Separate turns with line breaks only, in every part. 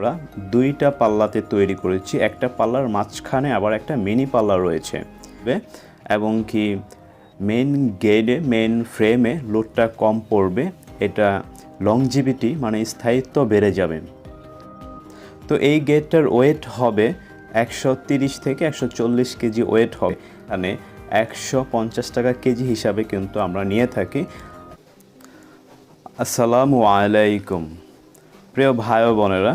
আমরা দুইটা পাল্লাতে তৈরি করেছি। একটা পাল্লার মাঝখানে আবার একটা মিনি পাল্লা রয়েছে। এবং কি মেন গেটে মেন ফ্রেমে লোডটা কম পড়বে। এটা লংজিভিটি মানে স্থায়িত্ব বেড়ে যাবে। তো এই গেটটার ওয়েট হবে একশো থেকে একশো চল্লিশ কেজি ওয়েট হবে। মানে একশো পঞ্চাশ টাকা কেজি হিসাবে কিন্তু আমরা নিয়ে থাকি। আসসালামু আলাইকুম। প্রিয় ভাই বোনেরা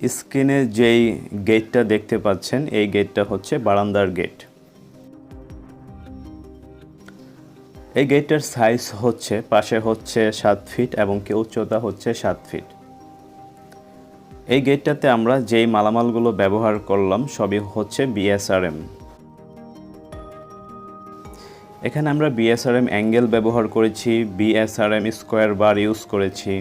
স্ক্রিনে যেই গেটটা দেখতে পাচ্ছেন, এই গেটটা হচ্ছে বারান্দার গেট এই গেটটার সাইজ হচ্ছে, পাশে হচ্ছে সাত ফিট এবং কি উচ্চতা হচ্ছে সাত ফিট এই গেটটাতে আমরা যেই মালামালগুলো ব্যবহার করলাম, সবই হচ্ছে বিএসআরএম এখানে আমরা বিএসআরএম অ্যাঙ্গেল ব্যবহার করেছি বিএসআরএম স্কোয়ার বার ইউজ করেছি।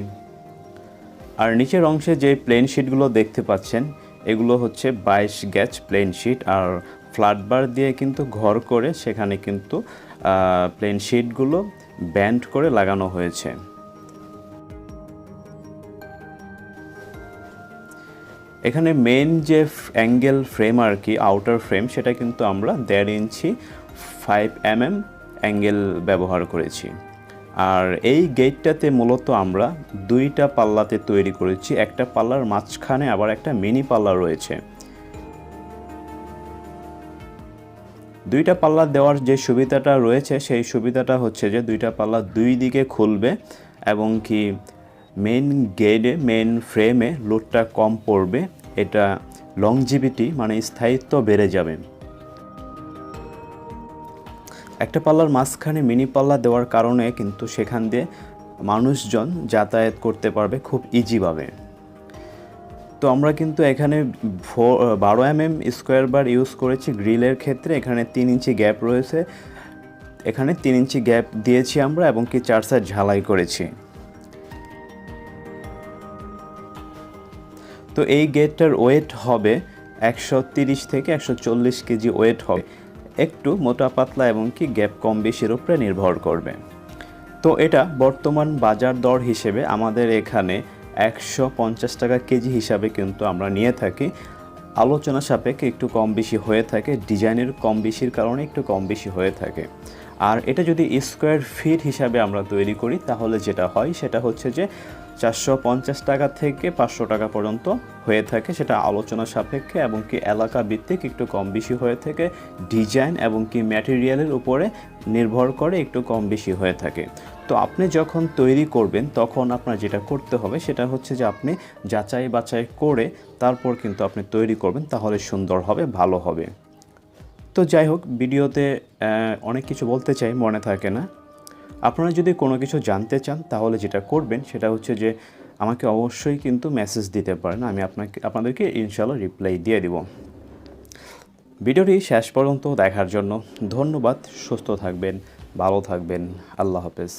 আর নিচের অংশে যে প্লেন শিটগুলো দেখতে পাচ্ছেন, এগুলো হচ্ছে বাইশ গ্যাচ প্লেন শিট আর ফ্ল্যাট বার দিয়ে কিন্তু ঘর করে সেখানে কিন্তু প্লেন শিটগুলো ব্যান্ড করে লাগানো হয়েছে। এখানে মেন যে অ্যাঙ্গেল ফ্রেম আর কি আউটার ফ্রেম সেটা কিন্তু আমরা দেড় inch five M M angle ব্যবহার করেছি। আর এই গেটটাতে মূলত আমরা দুইটা পাল্লাতে তৈরি করেছি। একটা পাল্লার মাঝখানে আবার একটা মিনি পাল্লা রয়েছে। দুইটা পাল্লা দেওয়ার যে সুবিধাটা রয়েছে, সেই সুবিধাটা হচ্ছে যে দুইটা পাল্লা দুই দিকে খুলবে এবং কি মেন গেটে মেন ফ্রেমে লোডটা কম পড়বে। এটা লংজিভিটি মানে স্থায়িত্ব বেড়ে যাবে। একটা পাল্লার মাঝখানে মিনি পাল্লা দেওয়ার কারণে কিন্তু সেখান দিয়ে মানুষজন যাতায়াত করতে পারবে খুব ইজিভাবে তো আমরা কিন্তু এখানে বারো M M square bar use করেছি গ্রিলের ক্ষেত্রে, এখানে তিন ইঞ্চি গ্যাপ রয়েছে। এখানে তিন ইঞ্চি গ্যাপ দিয়েছি আমরা এবং কি চার সাইড ঝালাই করেছি। তো এই গেটটার ওয়েট হবে একশো থেকে একশো চল্লিশ কেজি ওয়েট হবে। একটু মোটা পাতলা এবং কি গ্যাপ কম বেশির উপরে নির্ভর করবে। তো এটা বর্তমান বাজার দর হিসেবে আমাদের এখানে একশো পঞ্চাশ টাকা কেজি হিসাবে কিন্তু আমরা নিয়ে থাকি। আলোচনা সাপেক্ষে একটু কম বেশি হয়ে থাকে, ডিজাইনের কম বেশির কারণে একটু কম বেশি হয়ে থাকে। আর এটা যদি স্কোয়ার ফিট হিসাবে আমরা তৈরি করি, তাহলে যেটা হয়, সেটা হচ্ছে যে চারশো পঞ্চাশ টাকা থেকে পাঁচশো টাকা পর্যন্ত হয়ে থাকে সেটা আলোচনা সাপেক্ষে এবং কি এলাকা ভিত্তিক একটু কম বেশি হয়ে থাকে, ডিজাইন এবং কি ম্যাটেরিয়ালের উপরে নির্ভর করে একটু কম বেশি হয়ে থাকে। তো আপনি যখন তৈরি করবেন, তখন আপনার যেটা করতে হবে সেটা হচ্ছে যে আপনি যাচাই বাছাই করে তারপর কিন্তু আপনি তৈরি করবেন, তাহলে সুন্দর হবে, ভালো হবে। তো যাই হোক, ভিডিওতে অনেক কিছু বলতে চাই, মনে থাকে না। আপনারা যদি কোনো কিছু জানতে চান, তাহলে যেটা করবেন সেটা হচ্ছে যে আমাকে অবশ্যই কিন্তু মেসেজ দিতে পারেন, আমি আপনাকে, আপনাদেরকে ইনশাল্লাহ রিপ্লাই দিয়ে দিব। ভিডিওটি শেষ পর্যন্ত দেখার জন্য ধন্যবাদ, সুস্থ থাকবেন, ভালো থাকবেন, আল্লাহ হাফেজ।